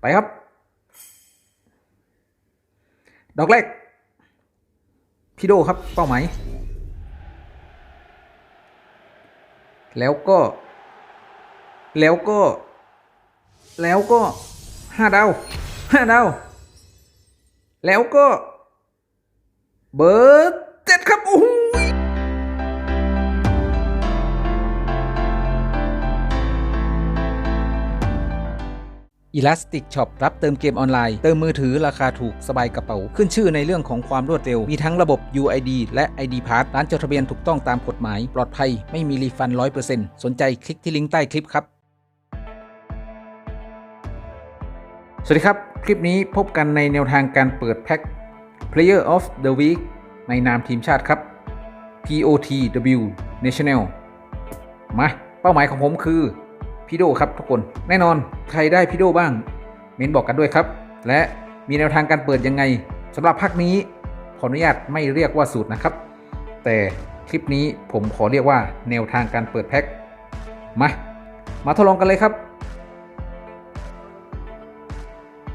ไปครับ ดอกแรก พี่โดครับ เป้าหมาย แล้วก็ แล้วก็ แล้วก็ห้าดาวห้าดาว แล้วก็ เบอร์ด Elastic Shop รับเติมเกมออนไลน์ เติมมือถือราคาถูกสบายกระเป๋า ขึ้นชื่อในเรื่องของความรวดเร็ว มีทั้งระบบ UID และ ID Pass ร้านจดทะเบียนถูกต้องตามกฎหมาย ปลอดภัยไม่มีรีฟัน 100%สนใจคลิกที่ลิงก์ใต้คลิปครับ สวัสดีครับ คลิปนี้พบกันในแนวทางการเปิดแพ็ค Player of the Week ในนามทีมชาติครับ POTW National มาเป้าหมายของผมคือ พี่โดครับทุกคน แน่นอนใครได้พี่โดบ้าง เม้นบอกกันด้วยครับ และมีแนวทางการเปิดยังไงสำหรับภาคนี้ขออนุญาตไม่เรียกว่าสูตรนะครับ แต่คลิปนี้ผมขอเรียกว่าแนวทางการเปิดแพ็คมามาทดลองกันเลยครับ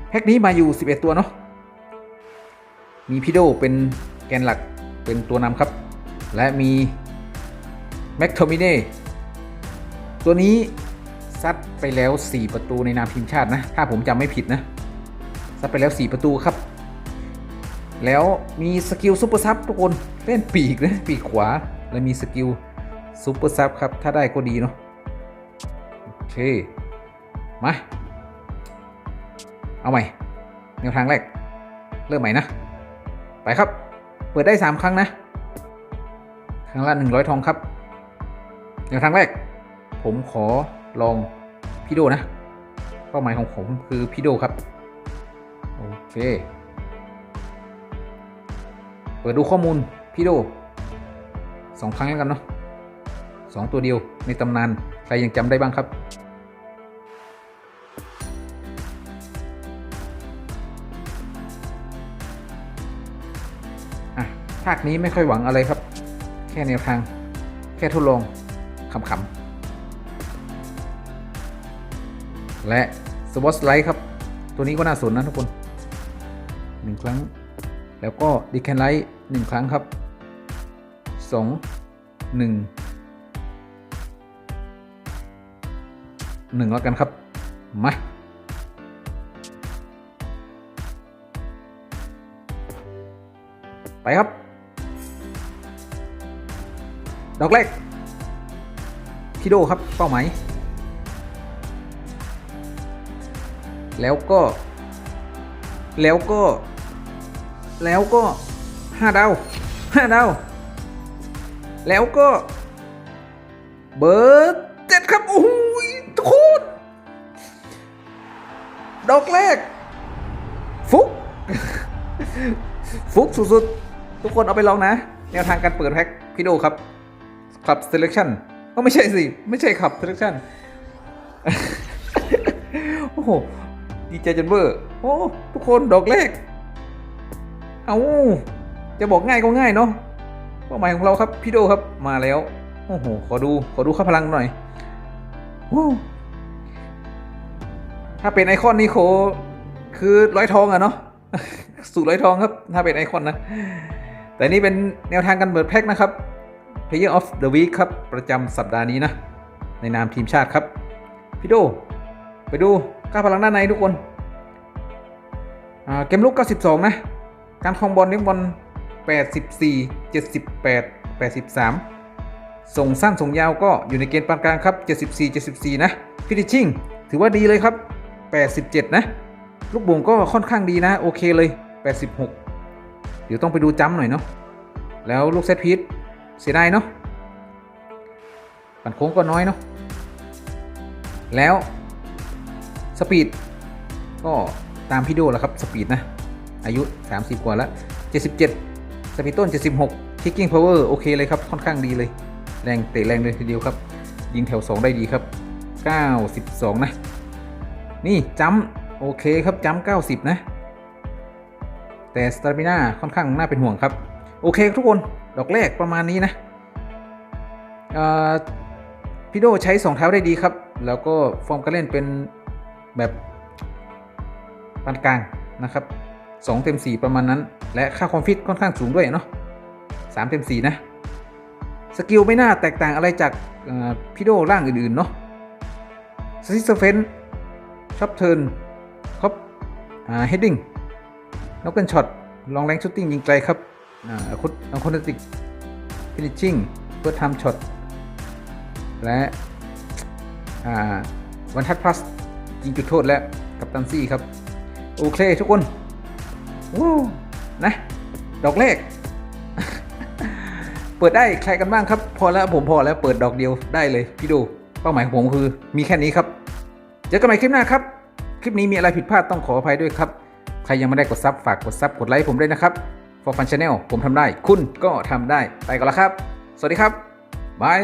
แพ็คนี้มาอยู่ 11 ตัวเนาะมีพี่โดเป็นแกนหลักเป็นตัวนำครับ และมีแม็กโทมิเน่ตัวนี้ ซัดไปแล้ว 4 ประตูในนามทีมชาตินะ ถ้าผมจำไม่ผิดนะซัดไปแล้ว 4 ประตูครับ แล้วมีสกิลซุปเปอร์ซับทุกคนเล่นปีกนะปีกขวา แล้วมีสกิลซุปเปอร์ซับครับ ถ้าได้ก็ดีเนาะโอเค มา เอาใหม่แนวทางแรก เริ่มใหม่นะ ไปครับ เปิดได้ 3 ครั้งนะครั้งละ100 ทองครับแนวทางแรก ผมขอ ลองพี่โดนะ เป้าหมายของผมคือพี่โดครับ โอเค เปิดดูข้อมูลพี่โดสองครั้งแล้วกันเนาะสองตัวเดียวในตำนาน ใครยังจำได้บ้างครับอะภาคนี้ไม่ค่อยหวังอะไรครับ แค่แนวทาง แค่ทดลองขำๆ และสวอตไลท์ครับ ตัวนี้ก็น่าสนนะทุกคนหนึ่งครั้ง แล้วก็ดีแคนไลท์หนึ่งครั้งครับสองหนึ่งหนึ่งแล้วกันครับ มาไปครับ ดอกแรกพีโดครับ เป้าหมาย แล้วก็ แล้วก็ แล้วก็ห้าดาวห้าดาวแล้วก็ เบอร์เจ็ดครับ โอ้ยทุกคนดอกแรก ฟุก ฟุกสุดๆ ทุกคนเอาไปลองนะ แนวทางการเปิดแพ็คพี่โดครับขับ selection ก็ไม่ใช่สิ ไม่ใช่ขับ selection โอ้โห ดีใจจนเบอร์โอ้ทุกคนดอกแรก เอาจะบอกง่ายก็ง่ายเนาะเป้าหมายของเราครับพี่โดครับมาแล้วโอ้โหขอดูขอดูค่าพลังหน่อยว้าวถ้าเป็นไอคอนนี่โคคือร้อยทองอะเนาะสูตรร้อยทองครับ ถ้าเป็นไอคอนนะ แต่นี่เป็นแนวทางการเปิดแพ็คนะครับ Player of the Week ครับ ประจำสัปดาห์นี้นะ ในนามทีมชาติครับ พี่โด ไปดู ค่าพลังด้านในทุกคนเกมลุก 92 นะ การครองบอลเลี้ยงบอล 84 78 83 ส่งสั้นส่งยาวก็อยู่ในเกณฑ์ปานกลางครับ 74 74 นะฟินิชชิ่งถือว่าดีเลยครับ 87 นะ ลูกบ่งก็ค่อนข้างดีนะ โอเคเลย 86 เดี๋ยวต้องไปดูจ้ำหน่อยเนาะแล้วลูกเซตพีทเสียดายเนาะปั่นโค้งก็น้อยเนาะแล้ว สปีดก็ตามพี่โดแหละครับสปีดนะอายุ 30 กว่าแล้ว 77 สปีดต้น 76 kicking power โอเคเลยครับ ค่อนข้างดีเลย แรงเตะแรงเลยทีเดียวครับ ยิงแถว 2 ได้ดีครับ 92 นะ นี่จัมโอเคครับจัม90 นะ แต่สตาร์มิน่าค่อนข้างน่าเป็นห่วงครับ โอเคทุกคน ดอกแรกประมาณนี้นะพี่โดใช้ 2 เท้าได้ดีครับ แล้วก็ฟอร์มการเล่นเป็น แบบปานกลางนะครับ 2 เต็ม 4 ประมาณนั้น และค่าความฟิตค่อนข้างสูงด้วยเนาะ3เต็ม 4 นะ สกิลไม่น่าแตกต่างอะไรจากเอ่อพิโดร่างอื่น ๆ เนาะสซิสเฟนช็อปเทิร์นครบอ่าเฮดดิ้งนกเกิลช็อตลองแรงชูตติ้งยิงไกลครับอ่าคุดอังคอนติกฟินิชชิ่งเพื่อทำช็อตและวันทัดพลัส ยิงจุดโทษและกับตันซี่ครับ โอเคทุกคนวู้นะ ดอกแรก เปิดได้ใครกันบ้างครับ พอแล้วผมพอแล้วเปิดดอกเดียวได้เลยพี่ดูเป้าหมายของผมคือ มีแค่นี้ครับเจอกันใหม่คลิปหน้าครับ คลิปนี้มีอะไรผิดพลาดต้องขออภัยด้วยครับ ใครยังไม่ได้กดซับฝากกดซับกดไลค์ผมด้วยนะครับ For Fun Channel ผมทำได้ คุณก็ทำได้ ไปก่อนละครับ สวัสดีครับบาย